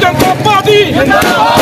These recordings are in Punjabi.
dan.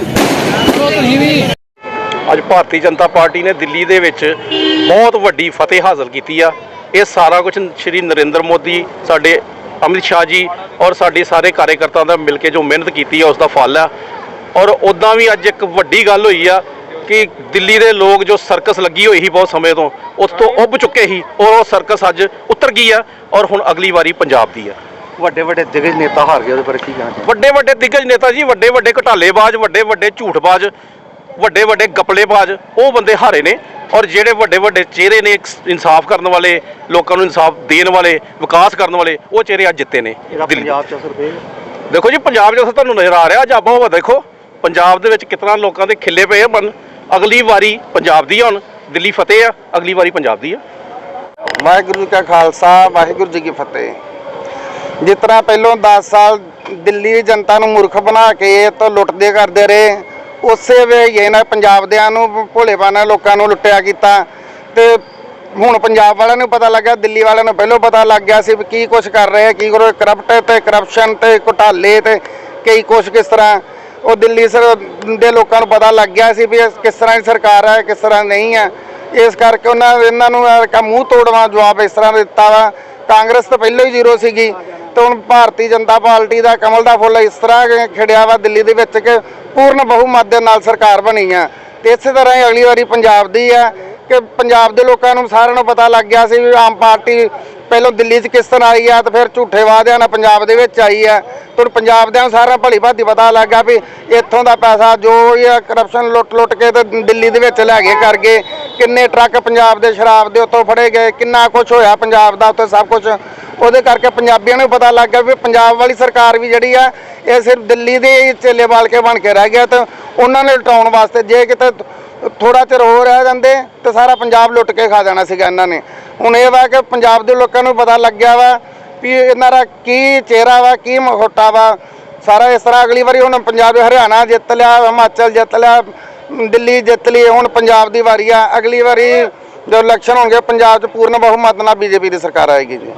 ਅੱਜ ਭਾਰਤੀ ਜਨਤਾ ਪਾਰਟੀ ਨੇ ਦਿੱਲੀ ਦੇ ਵਿੱਚ ਬਹੁਤ ਵੱਡੀ ਫਤਿਹ ਹਾਸਲ ਕੀਤੀ ਆ। ਇਹ ਸਾਰਾ ਕੁਝ ਸ਼੍ਰੀ ਨਰਿੰਦਰ ਮੋਦੀ, ਸਾਡੇ ਅਮਿਤ ਸ਼ਾਹ ਜੀ ਔਰ ਸਾਡੇ ਸਾਰੇ ਕਾਰਜਕਰਤਾ ਦਾ ਮਿਲ ਕੇ ਜੋ ਮਿਹਨਤ ਕੀਤੀ ਆ ਉਸ ਦਾ ਫਲ ਆ। ਔਰ ਉਦਾਂ ਵੀ ਅੱਜ ਇੱਕ ਵੱਡੀ ਗੱਲ ਹੋਈ ਆ ਕਿ ਦਿੱਲੀ ਦੇ ਲੋਕ ਜੋ ਸਰਕਸ ਲੱਗੀ ਹੋਈ ਸੀ ਬਹੁਤ ਸਮੇਂ ਤੋਂ, ਉਸ ਤੋਂ ਉੱਭ ਚੁੱਕੇ ਸੀ ਔਰ ਉਹ ਸਰਕਸ ਅੱਜ ਉਤਰ ਗਈ ਆ ਔਰ ਹੁਣ ਅਗਲੀ ਵਾਰੀ ਪੰਜਾਬ ਦੀ ਆ। ਵੱਡੇ ਵੱਡੇ ਦਿਗਜ ਨੇਤਾ ਹਾਰ ਗਏ ਉਹਦੇ ਬਾਰੇ ਕੀ ਕਹਿਣਾ ਵੱਡੇ ਵੱਡੇ ਦਿੱਗਜ ਨੇਤਾ ਜੀ ਵੱਡੇ ਵੱਡੇ ਘਟਾਲੇਬਾਜ਼ ਵੱਡੇ ਵੱਡੇ ਝੂਠਬਾਜ਼ ਵੱਡੇ ਵੱਡੇ ਗਪਲੇਬਾਜ਼ ਉਹ ਬੰਦੇ ਹਾਰੇ ਨੇ ਔਰ ਜਿਹੜੇ ਵੱਡੇ ਵੱਡੇ ਚਿਹਰੇ ਨੇ ਇਨਸਾਫ ਕਰਨ ਵਾਲੇ ਲੋਕਾਂ ਨੂੰ ਇਨਸਾਫ ਦੇਣ ਵਾਲੇ ਵਿਕਾਸ ਕਰਨ ਵਾਲੇ ਉਹ ਚਿਹਰੇ ਅੱਜ ਜਿੱਤੇ ਨੇ ਇਹਦਾ ਦਿੱਲੀ। ਪੰਜਾਬ ਚ ਅਸਰ ਪਏਗਾ ਦੇਖੋ ਜੀ ਪੰਜਾਬ 'ਚ ਅਸਰ ਤੁਹਾਨੂੰ ਨਜ਼ਰ ਆ ਰਿਹਾ ਅੱਜ ਉਹ ਦੇਖੋ ਪੰਜਾਬ ਦੇ ਵਿੱਚ ਕਿਤਨਾ ਲੋਕਾਂ ਦੇ ਖਿੱਲੇ ਪਏ ਆ ਬਨ ਅਗਲੀ ਵਾਰੀ ਪੰਜਾਬ ਦੀ ਆ ਹੁਣ ਦਿੱਲੀ ਫਤਿਹ ਆ ਅਗਲੀ ਵਾਰੀ ਪੰਜਾਬ ਦੀ ਆ। ਵਾਹਿਗੁਰੂ ਜੀ ਕਾ ਖਾਲਸਾ ਵਾਹਿਗੁਰੂ ਜੀ ਕੀ ਫਤਿਹ। ਜਿਸ ਤਰ੍ਹਾਂ ਪਹਿਲੋਂ 10 ਸਾਲ ਦਿੱਲੀ ਦੀ ਜਨਤਾ ਨੂੰ ਮੂਰਖ ਬਣਾ ਕੇ ਤੋਂ ਲੁੱਟਦੇ ਕਰਦੇ ਰਹੇ, ਉਸੇ ਵੇ ਇਹਨਾਂ ਪੰਜਾਬ ਦਿਆਂ ਨੂੰ ਭੋਲੇਵਾਨਾਂ ਲੋਕਾਂ ਨੂੰ ਲੁੱਟਿਆ ਕੀਤਾ ਤੇ ਹੁਣ ਪੰਜਾਬ ਵਾਲਿਆਂ ਨੂੰ ਪਤਾ ਲੱਗਿਆ, ਦਿੱਲੀ ਵਾਲਿਆਂ ਨੂੰ ਪਹਿਲਾਂ ਪਤਾ ਲੱਗ ਗਿਆ ਸੀ ਵੀ ਕੀ ਕੁਝ ਕਰ ਰਹੇ ਕੀ ਕਰੋ ਕਰਪਟ ਤੇ ਕਰਪਸ਼ਨ ਤੇ ਘੁਟਾਲੇ ਤੇ ਕਈ ਕੁਝ ਕਿਸ ਤਰ੍ਹਾਂ। ਉਹ ਦਿੱਲੀ ਸਰ ਦੇ ਲੋਕਾਂ ਨੂੰ ਪਤਾ ਲੱਗ ਗਿਆ ਸੀ ਵੀ ਕਿਸ ਤਰ੍ਹਾਂ ਦੀ ਸਰਕਾਰ ਹੈ, ਕਿਸ ਤਰ੍ਹਾਂ ਨਹੀਂ ਹੈ। ਇਸ ਕਰਕੇ ਉਹਨਾਂ, ਇਹਨਾਂ ਨੂੰ ਇਹ ਮੂੰਹ ਤੋੜਵਾ ਜਵਾਬ ਇਸ ਤਰ੍ਹਾਂ ਦਿੱਤਾ ਵਾ। ਕਾਂਗਰਸ ਤਾਂ ਪਹਿਲਾਂ ਹੀ ਜ਼ੀਰੋ ਸੀਗੀ। ਤੇ ਹੁਣ ਭਾਰਤੀ ਜਨਤਾ ਪਾਰਟੀ ਦਾ ਕਮਲ ਦਾ ਫੁੱਲ ਇਸ ਤਰ੍ਹਾਂ ਖਿੜਿਆ ਵਾ ਦਿੱਲੀ ਦੇ ਵਿੱਚ ਕਿ ਪੂਰਨ ਬਹੁਮਤ ਦੇ ਨਾਲ ਸਰਕਾਰ ਬਣੀ ਆ। ਤੇ ਇਸੇ ਤਰ੍ਹਾਂ ਹੀ ਅਗਲੀ ਵਾਰੀ ਪੰਜਾਬ ਦੀ ਆ ਕਿ ਪੰਜਾਬ ਦੇ ਲੋਕਾਂ ਨੂੰ ਸਾਰਿਆਂ ਨੂੰ ਪਤਾ ਲੱਗ ਗਿਆ ਸੀ ਵੀ ਆਮ ਪਾਰਟੀ ਪਹਿਲਾਂ ਦਿੱਲੀ 'ਚ ਕਿਸ ਤਰ੍ਹਾਂ ਆਈ ਆ ਤੇ ਫਿਰ ਝੂਠੇ ਵਾਅਦਿਆਂ ਨਾਲ ਪੰਜਾਬ ਦੇ ਵਿੱਚ ਆਈ ਆ। ਤੇ ਹੁਣ ਪੰਜਾਬ ਦੇ ਨੂੰ ਸਾਰਿਆਂ ਭਲੀ ਭਾਤੀ ਪਤਾ ਲੱਗ ਗਿਆ ਵੀ ਇੱਥੋਂ ਦਾ ਪੈਸਾ ਜੋ ਇਹ ਕਰਪਸ਼ਨ ਲੁੱਟ ਲੁੱਟ ਕੇ ਤੇ ਦਿੱਲੀ ਦੇ ਵਿੱਚ ਲੈ ਗਏ ਕਰ ਗਏ। ਕਿੰਨੇ ਟਰੱਕ ਪੰਜਾਬ ਦੇ ਸ਼ਰਾਬ ਦੇ ਉੱਤੋਂ ਫੜੇ ਗਏ, ਕਿੰਨਾ ਕੁਝ ਹੋਇਆ ਪੰਜਾਬ ਦਾ ਉੱਥੇ ਸਭ ਕੁਝ ਉਹਦੇ ਕਰਕੇ ਪੰਜਾਬੀਆਂ ਨੂੰ ਪਤਾ ਲੱਗ ਗਿਆ ਵੀ ਪੰਜਾਬ ਵਾਲੀ ਸਰਕਾਰ ਵੀ ਜਿਹੜੀ ਆ, ਇਹ ਸਿਰਫ ਦਿੱਲੀ ਦੇ ਹੀ ਚੇਲੇ ਬਾਲ ਕੇ ਬਣ ਕੇ ਰਹਿ ਗਿਆ ਤੇ ਉਹਨਾਂ ਨੇ ਲਟਾਉਣ ਵਾਸਤੇ ਜੇ ਕਿਤੇ ਥੋੜਾ ਚਿਰ ਹੋਰ ਰਹਿ ਜਾਂਦੇ ਤੇ ਸਾਰਾ ਪੰਜਾਬ ਲੁੱਟ ਕੇ ਖਾ ਜਾਣਾ ਸੀਗਾ ਇਹਨਾਂ ਨੇ। ਹੁਣ ਇਹ ਵਾ ਕਿ ਪੰਜਾਬ ਦੇ ਲੋਕਾਂ ਨੂੰ ਪਤਾ ਲੱਗਿਆ ਵਾ ਵੀ ਇਹਨਾਂ ਦਾ ਕੀ ਚਿਹਰਾ ਵਾ, ਕੀ ਮਖੌਟਾ ਵਾ। ਸਾਰਾ ਇਸ ਤਰ੍ਹਾਂ ਅਗਲੀ ਵਾਰੀ ਹੁਣ ਪੰਜਾਬ ਹਰਿਆਣਾ ਜਿੱਤ ਲਿਆ, ਹਿਮਾਚਲ ਜਿੱਤ ਲਿਆ, ਦਿੱਲੀ ਜਿੱਤ ਲਈ ਹੁਣ ਪੰਜਾਬ ਦੀ ਵਾਰੀ ਆ। ਅਗਲੀ ਵਾਰੀ ਜੋ ਇਲੈਕਸ਼ਨ ਹੋਣਗੇ, ਪੰਜਾਬ 'ਚ ਪੂਰਨ ਬਹੁਮਤ ਨਾਲ ਬੀਜੇਪੀ ਦੀ ਸਰਕਾਰ ਆਏਗੀ ਜੀ।